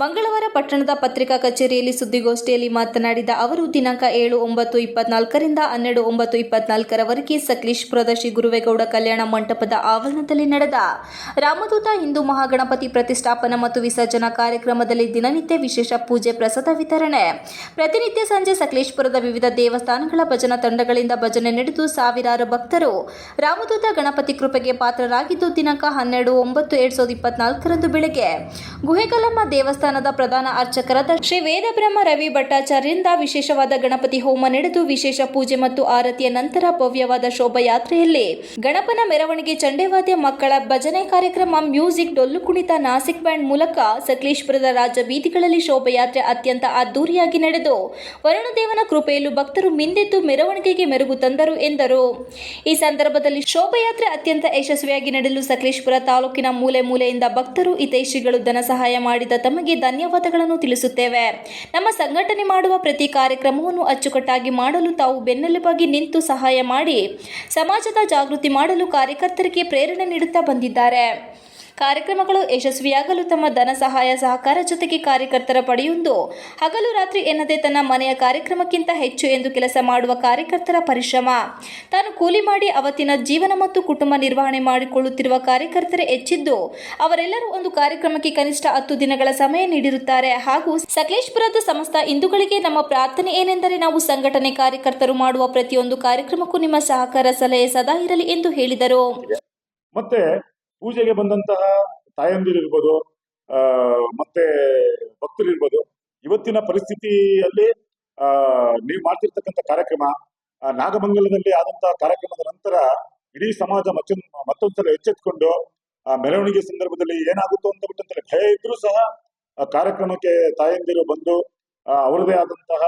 ಮಂಗಳವಾರ ಪಟ್ಟಣದ ಪತ್ರಿಕಾ ಕಚೇರಿಯಲ್ಲಿ ಸುದ್ದಿಗೋಷ್ಠಿಯಲ್ಲಿ ಮಾತನಾಡಿದ ಅವರು, ದಿನಾಂಕ ಏಳು ಒಂಬತ್ತು ಇಪ್ಪತ್ನಾಲ್ಕರಿಂದ ಹನ್ನೆರಡು ಒಂಬತ್ತು ಇಪ್ಪತ್ನಾಲ್ಕರವರೆಗೆ ಸಕಲೇಶ್ಪುರದ ಶ್ರೀ ಗುರುವೇಗೌಡ ಕಲ್ಯಾಣ ಮಂಟಪದ ಆವರಣದಲ್ಲಿ ನಡೆದ ರಾಮದೂತ ಹಿಂದೂ ಮಹಾಗಣಪತಿ ಪ್ರತಿಷ್ಠಾಪನಾ ಮತ್ತು ವಿಸರ್ಜನಾ ಕಾರ್ಯಕ್ರಮದಲ್ಲಿ ದಿನನಿತ್ಯ ವಿಶೇಷ ಪೂಜೆ, ಪ್ರಸಾದ ವಿತರಣೆ. ಪ್ರತಿನಿತ್ಯ ಸಂಜೆ ಸಕಲೇಶ್ಪುರದ ವಿವಿಧ ದೇವಸ್ಥಾನಗಳ ಭಜನಾ ತಂಡಗಳಿಂದ ಭಜನೆ ನಡೆದು ಸಾವಿರಾರು ಭಕ್ತರು ರಾಮದೂತ ಗಣಪತಿ ಕೃಪೆಗೆ ಪಾತ್ರರಾಗಿದ್ದು, ದಿನಾಂಕ ಹನ್ನೆರಡು ಒಂಬತ್ತು ಎರಡ್ ಸಾವಿರದ ಇಪ್ಪತ್ನಾಲ್ಕರಂದು ಬೆಳಗ್ಗೆ ಗುಹೆಕಲ್ಲಮ್ಮ ದೇವಸ್ಥಾನದ ಪ್ರಧಾನ ಅರ್ಚಕರಾದ ಶ್ರೀ ವೇದಬ್ರಹ್ಮ ರವಿ ಭಟ್ಟಾಚಾರ್ಯರಿಂದ ವಿಶೇಷವಾದ ಗಣಪತಿ ಹೋಮ ನಡೆದು ವಿಶೇಷ ಪೂಜೆ ಮತ್ತು ಆರತಿಯ ನಂತರ ಭವ್ಯವಾದ ಶೋಭಾಯಾತ್ರೆಯಲ್ಲಿ ಗಣಪನ ಮೆರವಣಿಗೆ ಚಂಡೆವಾದ್ಯ ಮಕ್ಕಳ ಭಜನೆ ಕಾರ್ಯಕ್ರಮ ಮ್ಯೂಸಿಕ್ ಡೊಲ್ಲು ಕುಣಿತ ನಾಸಿಕ್ ಬ್ಯಾಂಡ್ ಮೂಲಕ ಸಕಲೇಶ್ಪುರದ ರಾಜ ಬೀದಿಗಳಲ್ಲಿ ಶೋಭಾಯಾತ್ರೆ ಅತ್ಯಂತ ಅದ್ದೂರಿಯಾಗಿ ನಡೆದು ವರುಣದೇವನ ಕೃಪೆಯಲ್ಲೂ ಭಕ್ತರು ಮಿಂದೆದ್ದು ಮೆರವಣಿಗೆಗೆ ಮೆರುಗು ತಂದರು ಎಂದರು. ಈ ಸಂದರ್ಭದಲ್ಲಿ ಶೋಭಾಯಾತ್ರೆ ಅತ್ಯಂತ ಯಶಸ್ವಿಯಾಗಿ ನಡೆಯಲು ಸಕಲೇಶ್ಪುರ ತಾಲೂಕಿನ ಮೂಲೆ ಮೂಲೆಯಿಂದ ಭಕ್ತರು ಹಿತೈಷಿಗಳು ಧನ ಸಹಾಯ ಮಾಡಿದ ತಮಗೆ ಧನ್ಯವಾದಗಳನ್ನು ತಿಳಿಸುತ್ತೇವೆ. ನಮ್ಮ ಸಂಘಟನೆ ಮಾಡುವ ಪ್ರತಿ ಕಾರ್ಯಕ್ರಮವನ್ನು ಅಚ್ಚುಕಟ್ಟಾಗಿ ಮಾಡಲು ತಾವು ಬೆನ್ನೆಲುಬಾಗಿ ನಿಂತು ಸಹಾಯ ಮಾಡಿ, ಸಮಾಜದ ಜಾಗೃತಿ ಮಾಡಲು ಕಾರ್ಯಕರ್ತರಿಗೆ ಪ್ರೇರಣೆ ನೀಡುತ್ತಾ ಬಂದಿದ್ದಾರೆ. ಕಾರ್ಯಕ್ರಮಗಳು ಯಶಸ್ವಿಯಾಗಲು ತಮ್ಮ ಧನ ಸಹಾಯ ಸಹಕಾರ ಜೊತೆಗೆ ಕಾರ್ಯಕರ್ತರ ಪಡೆಯುವುದು ಹಗಲು ರಾತ್ರಿ ಎನ್ನದೆ ತನ್ನ ಮನೆಯ ಕಾರ್ಯಕ್ರಮಕ್ಕಿಂತ ಹೆಚ್ಚು ಎಂದು ಕೆಲಸ ಮಾಡುವ ಕಾರ್ಯಕರ್ತರ ಪರಿಶ್ರಮ. ತಾನು ಕೂಲಿ ಮಾಡಿ ಅವತ್ತಿನ ಜೀವನ ಮತ್ತು ಕುಟುಂಬ ನಿರ್ವಹಣೆ ಮಾಡಿಕೊಳ್ಳುತ್ತಿರುವ ಕಾರ್ಯಕರ್ತರೇ ಹೆಚ್ಚಿದ್ದು, ಅವರೆಲ್ಲರೂ ಒಂದು ಕಾರ್ಯಕ್ರಮಕ್ಕೆ ಕನಿಷ್ಠ ಹತ್ತು ದಿನಗಳ ಸಮಯ ನೀಡಿರುತ್ತಾರೆ. ಹಾಗೂ ಸಕಲೇಶ್ಪುರದ ಸಮಸ್ತ ಹಿಂದೂಗಳಿಗೆ ನಮ್ಮ ಪ್ರಾರ್ಥನೆ ಏನೆಂದರೆ ನಾವು ಸಂಘಟನೆ ಕಾರ್ಯಕರ್ತರು ಮಾಡುವ ಪ್ರತಿಯೊಂದು ಕಾರ್ಯಕ್ರಮಕ್ಕೂ ನಿಮ್ಮ ಸಹಕಾರ ಸಲಹೆ ಸದಾ ಇರಲಿ ಎಂದು ಹೇಳಿದರು. ಮತ್ತೆ ಪೂಜೆಗೆ ಬಂದಂತಹ ತಾಯಂದಿರಿರ್ಬೋದು ಮತ್ತೆ ಭಕ್ತರಿರ್ಬೋದು ಇವತ್ತಿನ ಪರಿಸ್ಥಿತಿಯಲ್ಲಿ ಆ, ನೀವು ಮಾಡ್ತಿರ್ತಕ್ಕಂಥ ಕಾರ್ಯಕ್ರಮ ನಾಗಮಂಗಲದಲ್ಲಿ ಆದಂತಹ ಕಾರ್ಯಕ್ರಮದ ನಂತರ ಇಡೀ ಸಮಾಜ ಮತ್ತೊಂದು ಮತ್ತೊಂದ್ಸಲ ಎಚ್ಚೆತ್ಕೊಂಡು ಮೆರವಣಿಗೆ ಸಂದರ್ಭದಲ್ಲಿ ಏನಾಗುತ್ತೋ ಅಂತ ಬಿಟ್ಟಂತಲೇ ಭಯ ಇದ್ರೂ ಸಹ ಕಾರ್ಯಕ್ರಮಕ್ಕೆ ತಾಯಂದಿರು ಬಂದು ಅವರದೇ ಆದಂತಹ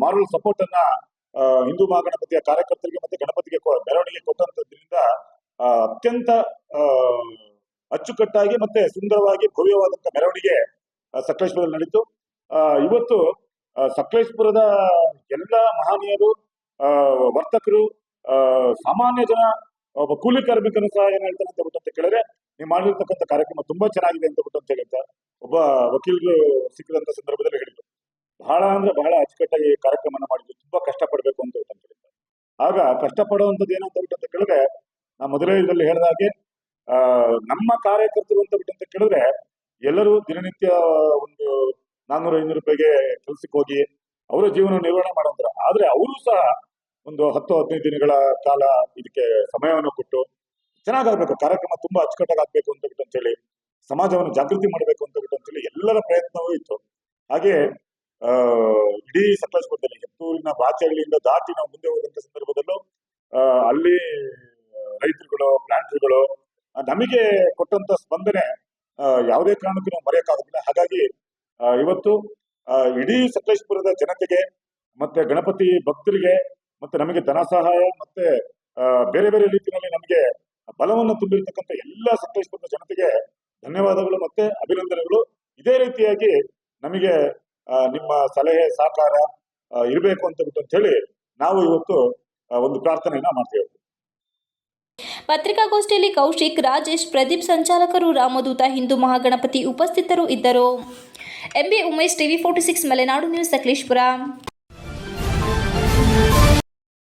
ಮಾರಲ್ ಸಪೋರ್ಟ್ ಅನ್ನ ಹಿಂದೂ ಮಹಾಗಣಪತಿಯ ಕಾರ್ಯಕರ್ತರಿಗೆ ಮತ್ತೆ ಗಣಪತಿಗೆ ಮೆರವಣಿಗೆ ಕೊಟ್ಟಂತದ್ರಿಂದ ಅತ್ಯಂತ ಅಚ್ಚುಕಟ್ಟಾಗಿ ಮತ್ತೆ ಸುಂದರವಾಗಿ ಭವ್ಯವಾದಂತಹ ಮೆರವಣಿಗೆ ಸಕಲೇಶ್ಪುರದಲ್ಲಿ ನಡೀತು. ಇವತ್ತು ಸಕಲೇಶ್ಪುರದ ಎಲ್ಲ ಮಹನೀಯರು ವರ್ತಕರು ಸಾಮಾನ್ಯ ಜನ, ಒಬ್ಬ ಕೂಲಿ ಕಾರ್ಮಿಕನು ಸಹ ಏನ್ ಹೇಳ್ತಾರೆ ಅಂತ ಬಿಟ್ಟು ಅಂತ ಕೇಳಿದ್ರೆ, ನೀವು ಮಾಡಿರ್ತಕ್ಕಂಥ ಕಾರ್ಯಕ್ರಮ ತುಂಬಾ ಚೆನ್ನಾಗಿದೆ ಅಂತ ಬಿಟ್ಟು ಅಂತ ಹೇಳಿದ್ದ ಒಬ್ಬ ವಕೀಲರು ಸಿಕ್ಕಿದಂತ ಸಂದರ್ಭದಲ್ಲಿ ಹೇಳಿದ್ರು. ಬಹಳ ಅಂದ್ರೆ ಬಹಳ ಅಚ್ಚುಕಟ್ಟಾಗಿ ಕಾರ್ಯಕ್ರಮನ ಮಾಡಿದ್ರು. ತುಂಬಾ ಕಷ್ಟಪಡ್ಬೇಕು ಅಂತ ಬಿಟ್ಟು ಅಂತ ಹೇಳಿದ್ದ. ಆಗ ಕಷ್ಟಪಡುವಂಥದ್ದು ಏನಂತ ಬಿಟ್ಟು ಅಂತ ಕೇಳಿದ್ರೆ ಮೊದಲೇ ಇದರಲ್ಲಿ ಹೇಳಿದ ಹಾಗೆ ನಮ್ಮ ಕಾರ್ಯಕರ್ತರು ಅಂತ ಬಿಟ್ಟು ಅಂತ ಕೇಳಿದ್ರೆ, ಎಲ್ಲರೂ ದಿನನಿತ್ಯ ಒಂದು ನಾನ್ನೂರ ಐನೂರು ರೂಪಾಯಿಗೆ ಕೆಲ್ಸಕ್ಕೆ ಹೋಗಿ ಅವರ ಜೀವನ ನಿರ್ವಹಣೆ ಮಾಡೋದ್ರ ಆದ್ರೆ ಅವರು ಸಹ ಒಂದು ಹತ್ತು, ಹದಿನೈದು ದಿನಗಳ ಕಾಲ ಇದಕ್ಕೆ ಸಮಯವನ್ನು ಕೊಟ್ಟು ಚೆನ್ನಾಗಾಗ್ಬೇಕು, ಕಾರ್ಯಕ್ರಮ ತುಂಬಾ ಅಚ್ಚುಕಟ್ಟಾಗಿ ಆಗ್ಬೇಕು ಅಂತ ಬಿಟ್ಟು ಅಂತೇಳಿ, ಸಮಾಜವನ್ನು ಜಾಗೃತಿ ಮಾಡಬೇಕು ಅಂತ ಬಿಟ್ಟು ಅಂತೇಳಿ ಎಲ್ಲರ ಪ್ರಯತ್ನವೂ ಇತ್ತು. ಹಾಗೆ ಇಡೀ ಸಕಲೇಶ್ಪುರದಲ್ಲಿ ಹೆತ್ತೂರಿನ ಬಾಚೆಗಳಿಂದ ದಾಟಿ ನಾವು ಮುಂದೆ ಹೋದಂತ ಸಂದರ್ಭದಲ್ಲೂ ಅಲ್ಲಿ ರೈತರುಗಳು ಪ್ಲಾಂಟ್ರುಗಳು ನಮಗೆ ಕೊಟ್ಟಂತ ಸ್ಪಂದನೆ ಯಾವುದೇ ಕಾರಣಕ್ಕೂ ನಾವು ಮರೆಯಕ್ಕಾಗೋದಿಲ್ಲ. ಹಾಗಾಗಿ ಇವತ್ತು ಇಡೀ ಸಕಲೇಶ್ಪುರದ ಜನತೆಗೆ, ಮತ್ತೆ ಗಣಪತಿ ಭಕ್ತರಿಗೆ, ಮತ್ತೆ ನಮಗೆ ಧನ ಸಹಾಯ, ಮತ್ತೆ ಬೇರೆ ಬೇರೆ ರೀತಿಯಲ್ಲಿ ನಮಗೆ ಬಲವನ್ನು ತುಂಬಿರ್ತಕ್ಕಂಥ ಎಲ್ಲ ಸಕಲೇಶ್ಪುರದ ಜನತೆಗೆ ಧನ್ಯವಾದಗಳು ಮತ್ತೆ ಅಭಿನಂದನೆಗಳು. ಇದೇ ರೀತಿಯಾಗಿ ನಮಗೆ ನಿಮ್ಮ ಸಲಹೆ, ಸಹಕಾರ ಇರಬೇಕು ಅಂತ ಬಿಟ್ಟು ಅಂತ ಹೇಳಿ ನಾವು ಇವತ್ತು ಒಂದು ಪ್ರಾರ್ಥನೆಯನ್ನ ಮಾಡ್ತೇವೆ. ಪತ್ರಿಕಾಗೋಷ್ಠಿಯಲ್ಲಿ ಕೌಶಿಕ್, ರಾಜೇಶ್, ಪ್ರದೀಪ್ ಸಂಚಾಲಕರು, ರಾಮದೂತ, ಹಿಂದೂ ಮಹಾಗಣಪತಿ ಉಪಸ್ಥಿತರು ಇದ್ದರು. M B Umesh, TV forty six, Malenadu news, Sakleshpur.